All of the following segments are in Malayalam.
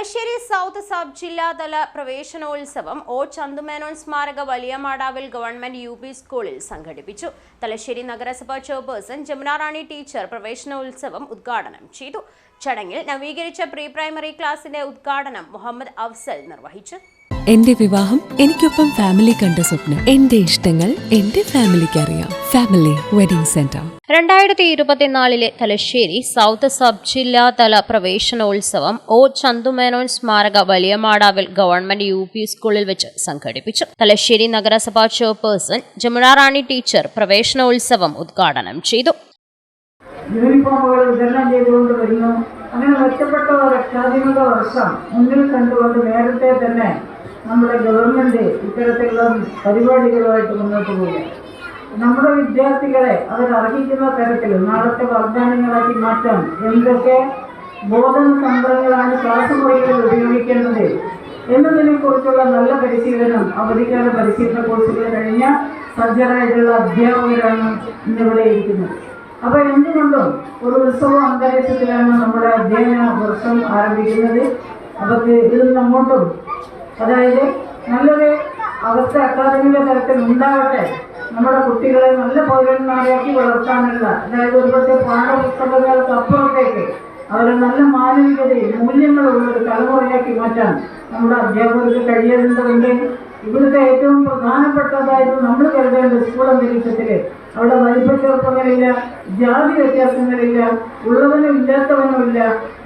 തലശ്ശേരി സൗത്ത് സബ് ജില്ലാതല പ്രവേശനോത്സവം ഒ ചന്തുമേനോൻ സ്മാരക വലിയ മാടാവിൽ ഗവൺമെന്റ് യു പി സ്കൂളിൽ സംഘടിപ്പിച്ചു. തലശ്ശേരി നഗരസഭാ ചെയർപേഴ്സൺ ജമുനാറാണി ടീച്ചർ പ്രവേശനോത്സവം ഉദ്ഘാടനം ചെയ്തു. ചടങ്ങിൽ നവീകരിച്ച പ്രീ പ്രൈമറി ക്ലാസിന്റെ ഉദ്ഘാടനം മുഹമ്മദ് അഫ്സൽ നിർവഹിച്ചു. എന്റെ വിവാഹം എനിക്കൊപ്പം ഫാമിലി കണ്ട സ്വപ്നം. എന്റെ ഇഷ്ടങ്ങൾ എന്റെ ഫാമിലിക്ക് അറിയാം. ഫാമിലി വെഡിംഗ് സെന്റർ രണ്ടായിരത്തി ഇരുപത്തിനാലിലെ തലശ്ശേരി സൗത്ത് സബ് ജില്ലാതല പ്രവേശനോത്സവം ഒ ചന്തുമേനോൻ സ്മാരക വലിയ മാടാവിൽ ഗവൺമെന്റ് യു പി സ്കൂളിൽ വെച്ച് സംഘടിപ്പിച്ചു. തലശ്ശേരി നഗരസഭാ ചെയർപേഴ്സൺ ജമുന റാണി ടീച്ചർ പ്രവേശനോത്സവം ഉദ്ഘാടനം ചെയ്തു. യൂണിഫോമുകൾ വിതരണം ചെയ്തുകൊണ്ട് വരുന്നു. അങ്ങനെ മെച്ചപ്പെട്ട ഒരു അക്കാദമിക വർഷം മുന്നിൽ കണ്ടുകൊണ്ട് നേരത്തെ തന്നെ നമ്മുടെ ഗവൺമെന്റ് ഇത്തരത്തിലുള്ള പരിപാടികളുമായിട്ട് മുന്നോട്ട് പോകുക നമ്മുടെ വിദ്യാർത്ഥികളെ അവർ അർഹിക്കുന്ന തരത്തിൽ നാളത്തെ വാഗ്ദാനങ്ങളാക്കി മാറ്റാൻ എന്തൊക്കെ ബോധന തന്ത്രങ്ങളാണ് ക്ലാസ് മുറികളിൽ ഉപയോഗിക്കേണ്ടത് എന്നതിനെ കുറിച്ചുള്ള നല്ല പരിശീലനം അവധിക്കാല പരിശീലന കോഴ്സുകൾ കഴിഞ്ഞ സജ്ജരായിട്ടുള്ള അധ്യാപകരാണ് ഇന്നിവിടെ ഇരിക്കുന്നത്. അപ്പൊ എന്തുകൊണ്ടും ഒരു ഉത്സവ അന്തരീക്ഷത്തിലാണ് നമ്മുടെ അധ്യയന വർഷം ആരംഭിക്കുന്നത്. അപ്പോൾ ഇതിൽ നമ്മോട്ടും അതായത് നല്ലൊരു അവസ്ഥ അക്കാദമിക തലത്തിൽ ഉണ്ടാവട്ടെ നമ്മുടെ കുട്ടികളെ നല്ല പൗരന്മാരാക്കി വളർത്താനുള്ള അതായത് ഒരുപക്ഷെ പാഠപുസ്തകങ്ങൾക്ക് അപ്പുറത്തേക്ക് അവരെ നല്ല മാനവികതയും മൂല്യങ്ങളുള്ള ഒരു തലമുറയാക്കി മാറ്റാൻ നമ്മുടെ അധ്യാപകർക്ക് കഴിയേണ്ടതുണ്ട്. ഇവിടുത്തെ ഏറ്റവും പ്രധാനപ്പെട്ടതായിട്ട് നമ്മൾ കരുതേണ്ട സ്കൂൾ അന്തരീക്ഷത്തിൽ അവിടെ വലിപ്പച്ചെറുപ്പങ്ങളില്ല ജാതി വ്യത്യാസങ്ങളില്ല ഉള്ളവനും ഇല്ലാത്തവനുമില്ല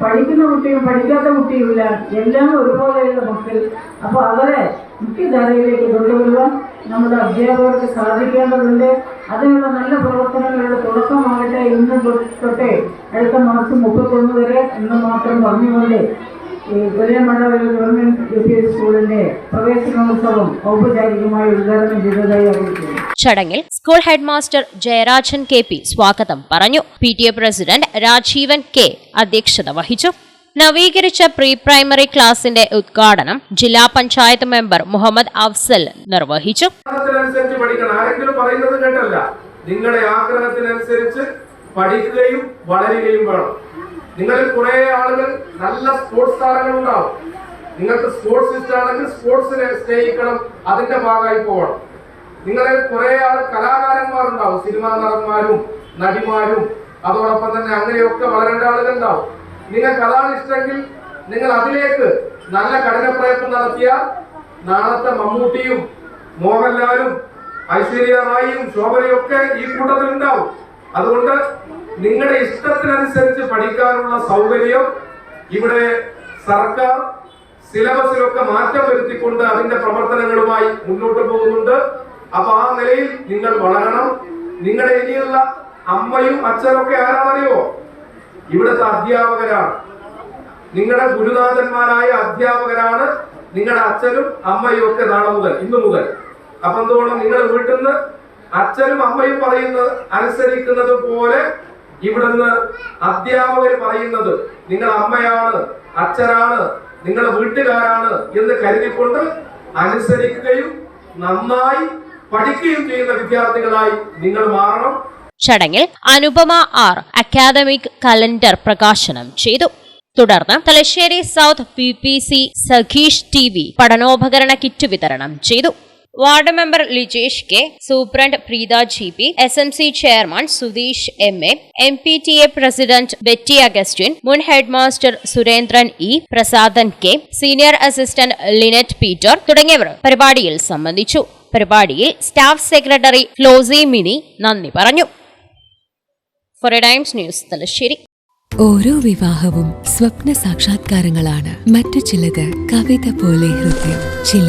പഠിക്കുന്ന കുട്ടിയും പഠിക്കാത്ത കുട്ടിയുമില്ല എല്ലാം ഒരുപോലെയുള്ള മക്കൾ. അപ്പോൾ അവരെ മുഖ്യധാരയിലേക്ക് കൊണ്ടുവരുവാൻ നമ്മുടെ അധ്യാപകർക്ക് സാധിക്കേണ്ടതുണ്ട്. അതിനുള്ള നല്ല പ്രവർത്തനങ്ങളുടെ തുടക്കമാകട്ടെ ഇന്ന് തൊട്ടേ അടുത്ത മാസം മുപ്പത്തൊന്ന് വരെ എന്ന് മാത്രം പറഞ്ഞുകൊണ്ട് മണ്ഡലം ഗവൺമെന്റ് യു പി എസ് സ്കൂളിന്റെ പ്രവേശനോത്സവം ഔപചാരികമായി ഉദ്ഘാടനം ചെയ്തതായി അറിയിക്കുന്നു. ചടങ്ങിൽ school head master Jayarajan K P സ്വാഗതം പറഞ്ഞു. P T A president Rajeevan K അധ്യക്ഷത വഹിച്ചു. നവീകരിച്ച പ്രീ പ്രൈമറി ക്ലാസിന്റെ ഉദ്ഘാടനം ജില്ലാ പഞ്ചായത്ത് മെമ്പർ മുഹമ്മദ് അഫ്സൽ നിർവഹിച്ചു. നിങ്ങളുടെ ആഗ്രഹത്തിനനുസരിച്ച് പഠിക്കുകയും വളരുകയും വേണം. നിങ്ങളിൽ കുറെ ആളുകൾ നല്ല സ്പോർട്സ് താരങ്ങൾ ഉണ്ടാവും. നിങ്ങൾക്ക് സ്പോർട്സ് ഇഷ്ടമാണെങ്കിൽ സ്പോർട്സിനെ സ്നേഹിക്കണം അതിന്റെ ഭാഗമായി പോകണം. നിങ്ങളിൽ കുറെ ആൾ കലാകാരന്മാരുണ്ടാവും സിനിമാ നടന്മാരും നടിമാരും അതോടൊപ്പം തന്നെ അങ്ങനെയൊക്കെ വളരേണ്ട ആളുകൾ ഉണ്ടാവും. നിങ്ങൾക്ക് അതാണ് ഇഷ്ടമെങ്കിൽ നിങ്ങൾ അതിലേക്ക് നല്ല കഠിന പ്രയത്നം നടത്തിയ നാളത്തെ മമ്മൂട്ടിയും മോഹൻലാലും ഐശ്വര്യ റായിയും ശോഭനയും ഒക്കെ ഈ കൂട്ടത്തിൽ ഉണ്ടാവും അതുകൊണ്ട് നിങ്ങളുടെ ഇഷ്ടത്തിനനുസരിച്ച് പഠിക്കാനുള്ള സൗകര്യം ഇവിടെ സർക്കാർ സിലബസിലൊക്കെ മാറ്റം വരുത്തിക്കൊണ്ട് അതിന്റെ പ്രവർത്തനങ്ങളുമായി മുന്നോട്ട് പോകുന്നുണ്ട്. അപ്പൊ ആ നിലയിൽ നിങ്ങൾ വളരണം. നിങ്ങളുടെ ഇനിയുള്ള അമ്മയും അച്ഛനൊക്കെ ആരാണറിയോ ഇവിടുത്തെ അധ്യാപകരാണ്. നിങ്ങളുടെ ഗുരുനാഥന്മാരായ അധ്യാപകരാണ് നിങ്ങളുടെ അച്ഛനും അമ്മയും ഒക്കെ നാളെ മുതൽ ഇന്നു മുതൽ. അപ്പൊ എന്തുകൊണ്ട് നിങ്ങൾ വീട്ടിൽ നിന്ന് അച്ഛനും അമ്മയും പറയുന്നത് അനുസരിക്കുന്നത് പോലെ ഇവിടുന്ന് അധ്യാപകർ പറയുന്നത് നിങ്ങൾ അമ്മയാണ് അച്ഛനാണ് നിങ്ങൾ വീട്ടുകാരാണ് എന്ന് കരുതിക്കൊണ്ട് അനുസരിക്കുകയും നന്നായി പഠിക്കുകയും ചെയ്യുന്ന വിദ്യാർത്ഥികളായി നിങ്ങൾ മാറണം. ചടങ്ങിൽ അനുപമ ആർ അക്കാദമിക് കലണ്ടർ പ്രകാശനം ചെയ്തു. തുടർന്ന് Thalassery south P P C Sakheesh T V പഠനോപകരണ kit വിതരണം ചെയ്തു. Ward member Lijesh K superintendent Preetha G P S M C chairman Sudheesh M A M P T A president Betty Augustin മുൻ headmaster Surendran E Prasadan K senior assistant Linet Peter തുടങ്ങിയവർ പരിപാടിയിൽ സംബന്ധിച്ചു. പരിപാടിയിൽ സ്റ്റാഫ് സെക്രട്ടറി ഫ്ലോസി മിനി നന്ദി പറഞ്ഞു. Times News Thalassery. ഓരോ വിവാഹവും സ്വപ്ന സാക്ഷാത്കാരങ്ങളാണ്. മറ്റു ചിലത് കവിത പോലെ ഹൃദയം. ചില